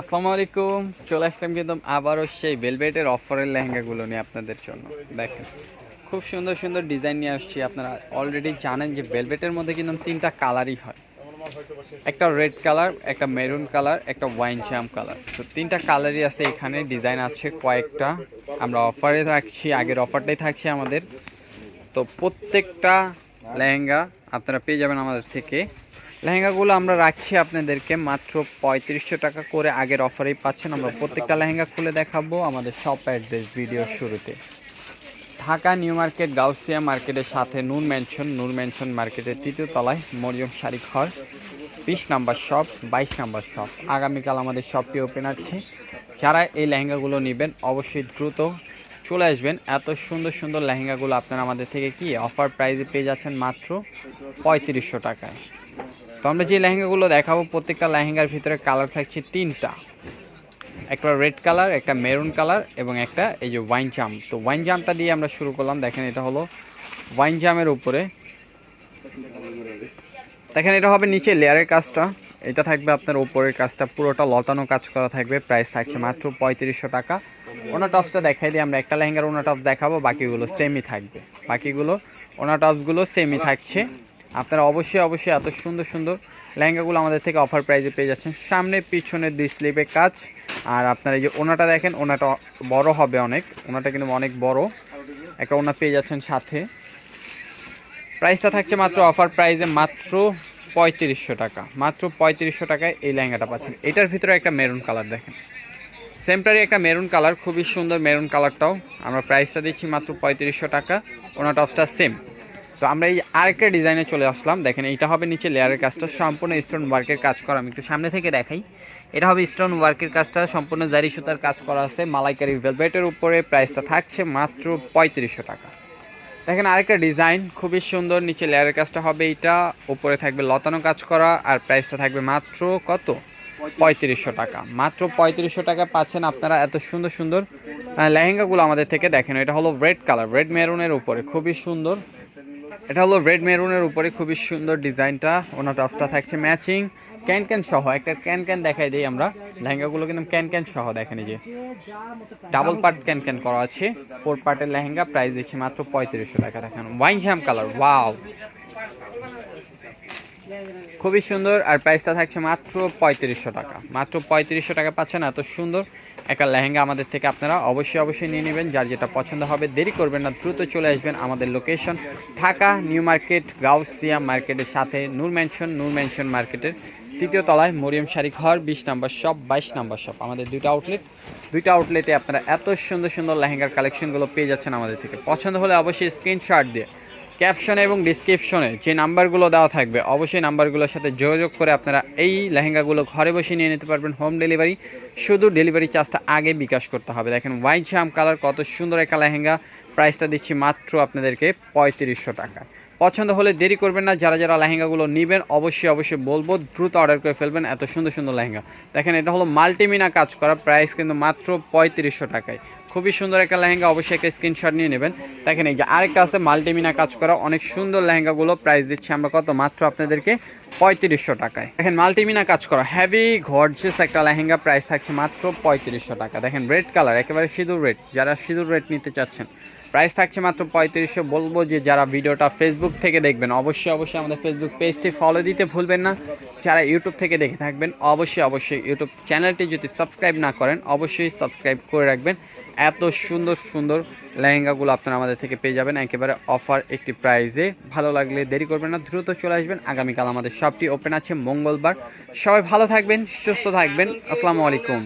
আসসালামু আলাইকুম। চলে আসলাম কিন্তু আবারও সেই ভেলভেটের অফারের লেহেঙ্গাগুলো নিয়ে আপনাদের জন্য। দেখেন, খুব সুন্দর সুন্দর ডিজাইন নিয়ে আসছি। আপনারা অলরেডি জানেন যে ভেলভেটের মধ্যে কিন্তু তিনটা কালারই হয়। একটা রেড কালার একটা মেরুন কালার একটা ওয়াইন জাম কালার তো তিনটা কালারই আছে এখানে ডিজাইন আছে কয়েকটা। আমরা অফারে থাকছি, আগের অফারটাই থাকছে আমাদের। তো প্রত্যেকটা লেহেঙ্গা আপনারা পেয়ে যাবেন আমাদের থেকে। লেহেঙ্গাগুলো আমরা রাখছি আপনাদেরকে মাত্র পঁয়ত্রিশশো টাকা করে আগের অফারেই পাচ্ছেন। আমরা প্রত্যেকটা লেহেঙ্গা খুলে দেখাবো আমাদের শপ অ্যাড্রেস ভিডিওর শুরুতে। ঢাকা, নিউ মার্কেট, গাউসিয়া মার্কেটের সাথে নূর ম্যানশন নূর ম্যানশন মার্কেটের তৃতীয় তলায় মরিয়ম শাড়ি ঘর, বিশ নাম্বার শপ বাইশ নাম্বার শপ আগামীকাল আমাদের শপটি ওপেন আছে। যারা এই লেহেঙ্গাগুলো নেবেন অবশ্যই দ্রুত চলে আসবেন। এত সুন্দর সুন্দর লেহেঙ্গাগুলো আপনারা আমাদের থেকে কি অফার প্রাইজে পেয়ে যাচ্ছেন মাত্র পঁয়ত্রিশশো টাকায়। তো আমরা যে লেহেঙ্গাগুলো দেখাবো, প্রত্যেকটা লেহেঙ্গার ভিতরে কালার থাকছে তিনটা। একটা রেড কালার একটা মেরুন কালার এবং একটা এই যে ওয়াইন জাম তো ওয়াইন জামটা দিয়ে আমরা শুরু করলাম। দেখেন এটা হলো ওয়াইন জামের উপরে। দেখেন এটা হবে নিচে লেয়ারের কাজটা। এটা থাকবে আপনার ওপরের কাজটা। পুরোটা লতানো কাজ করা থাকবে। প্রাইস থাকছে মাত্র পঁয়ত্রিশশো টাকা। ওনা টপসটা দেখাই দিই আমরা একটা লেহেঙ্গার ওনা টপস দেখাবো। বাকিগুলো সেমই থাকবে। বাকিগুলো ওনা টপসগুলো সেমই থাকছে। আপনারা অবশ্যই অবশ্যই এত সুন্দর সুন্দর লেহেঙ্গাগুলো আমাদের থেকে অফার প্রাইজে পেয়ে যাচ্ছেন। সামনে, পিছনে দুই স্লিপে কাজ। আর আপনারা এই যে ওনাটা দেখেন, ওনাটা বড় হবে অনেক। ওনাটা কিন্তু অনেক বড়। একটা ওনা পেয়ে যাচ্ছেন সাথে। প্রাইসটা থাকছে মাত্র অফার প্রাইজে মাত্র পঁয়ত্রিশশো টাকা। মাত্র পঁয়ত্রিশশো টাকায় এই লেহেঙ্গাটা পাচ্ছেন। এটার ভিতরে একটা মেরুন কালার দেখেন। সেমটারই একটা মেরুন কালার খুবই সুন্দর মেরুন কালারটাও আমরা প্রাইসটা দিচ্ছি মাত্র পঁয়ত্রিশশো টাকা। ওনার টপসটা সেম তো আমরা এই আরেকটা ডিজাইনে চলে আসলাম। দেখেন এটা হবে নিচে লেয়ারের কাজটা। সম্পূর্ণ স্টোন ওয়ার্কের কাজ করা। আমি একটু সামনে থেকে দেখাই। এটা হবে স্টোন ওয়ার্কের কাজটা। সম্পূর্ণ জারি সুতার কাজ করা আছে। মালাইকারি ভেলভেটের উপরে প্রাইসটা থাকছে মাত্র পঁয়ত্রিশশো টাকা। দেখেন, আরেকটা ডিজাইন খুবই সুন্দর। নিচে লেয়ারের কাজটা হবে এটা উপরে থাকবে লতানো কাজ করা। আর প্রাইসটা থাকবে মাত্র কত? পঁয়ত্রিশশো টাকা। মাত্র পঁয়ত্রিশশো টাকা পাচ্ছেন আপনারা এত সুন্দর সুন্দর লেহেঙ্গাগুলো আমাদের থেকে দেখেন। এটা হলো রেড কালার রেড মেরুনের উপরে। খুবই সুন্দর। এটা হলো রেড মেরুনের উপরে খুবই সুন্দর ডিজাইনটা। ওনার টপটা থাকছে ম্যাচিং ক্যান ক্যান সহ, একটা ক্যান ক্যান দেখাই দিই আমরা। লেহেঙ্গাগুলো কিন্তু ক্যান ক্যান সহ দেখেন যে। ডাবল পার্ট ক্যান ক্যান করা আছে। ফোর পার্টের লেহেঙ্গা প্রাইস দিচ্ছে মাত্র পঁয়ত্রিশশো টাকা, দেখেন। ওয়াইন শ্যাম কালার ওয়াও খুবই সুন্দর আর প্রাইসটা থাকছে মাত্র পঁয়ত্রিশশো টাকা। মাত্র পঁয়ত্রিশশো টাকা পাচ্ছেন, এত সুন্দর। একটা লেহেঙ্গা আমাদের থেকে আপনারা অবশ্যই অবশ্যই নিয়ে নেবেন। যার যেটা পছন্দ হবে, দেরি করবেন না, দ্রুত চলে আসবেন আমাদের location Dhaka, New Market, Gausia মার্কেটের সাথে নূর ম্যানশন নূর ম্যানশন মার্কেটের তৃতীয় তলায় মরিয়ম শাড়ি ঘর, বিশ নম্বর শপ বাইশ নম্বর শপ আমাদের দুইটা আউটলেট দুইটা আউটলেটে আপনারা এত সুন্দর সুন্দর লেহেঙ্গার কালেকশনগুলো পেয়ে যাচ্ছেন আমাদের থেকে। পছন্দ হলে অবশ্যই স্ক্রিনশট দিয়ে ক্যাপশনে এবং ডিসক্রিপশনে যে নাম্বারগুলো দেওয়া থাকবে, অবশ্যই নাম্বারগুলোর সাথে যোগাযোগ করে আপনারা এই লেহেঙ্গাগুলো ঘরে বসে নিয়ে নিতে পারবেন হোম ডেলিভারি শুধু ডেলিভারি চার্জটা আগে বিকাশ করতে হবে। দেখেন হোয়াইট জাম কালার কত সুন্দর একটা লেহেঙ্গা। প্রাইসটা দিচ্ছি মাত্র আপনাদেরকে পঁয়ত্রিশশো টাকা। পছন্দ হলে দেরি করবেন না, যারা যারা লেহেঙ্গাগুলো নেবেন, অবশ্যই অবশ্যই বলব, দ্রুত অর্ডার করে ফেলবেন, এত সুন্দর সুন্দর লেহেঙ্গা। দেখেন এটা হলো মাল্টিমিনা কাজ করা প্রাইস কিন্তু মাত্র পঁয়ত্রিশশো টাকায়। খুবই সুন্দর একটা লেহেঙ্গা, অবশ্যই একটা স্ক্রিনশট নিয়ে নেবেন। দেখেন এই যে আরেকটা আছে, মাল্টিমিনা কাজ করা। অনেক সুন্দর লেহেঙ্গাগুলো প্রাইস দিচ্ছি আমরা কত? মাত্র আপনাদেরকে পঁয়ত্রিশশো টাকায়। দেখেন মাল্টিমিনা কাজ করা হেভি ঘরজেস একটা লেহেঙ্গা প্রাইস থাকছে মাত্র পঁয়ত্রিশশো টাকা। দেখেন রেড কালার একেবারে সিঁদুর রেড যারা সিঁদুর রেড নিতে চাচ্ছেন প্রাইস থাকছে মাত্র পঁয়ত্রিশশো। বলব যে যারা ভিডিওটা ফেসবুক থেকে দেখবেন, অবশ্যই অবশ্যই আমাদের ফেসবুক পেজটি ফলো দিতে ভুলবেন না। যারা ইউটিউব থেকে দেখে থাকবেন, অবশ্যই অবশ্যই ইউটিউব চ্যানেলটি যদি সাবস্ক্রাইব না করেন, অবশ্যই সাবস্ক্রাইব করে রাখবেন। এত সুন্দর সুন্দর লেহেঙ্গাগুলো আপনারা আমাদের থেকে পেয়ে যাবেন। একেবারে অফার একটি প্রাইজে। ভালো লাগলে দেরি করবেন না, দ্রুত চলে আসবেন। আগামীকাল আমাদের সবটি ওপেন আছে মঙ্গলবার। সবাই ভালো থাকবেন, সুস্থ থাকবেন। আসসালামু আলাইকুম।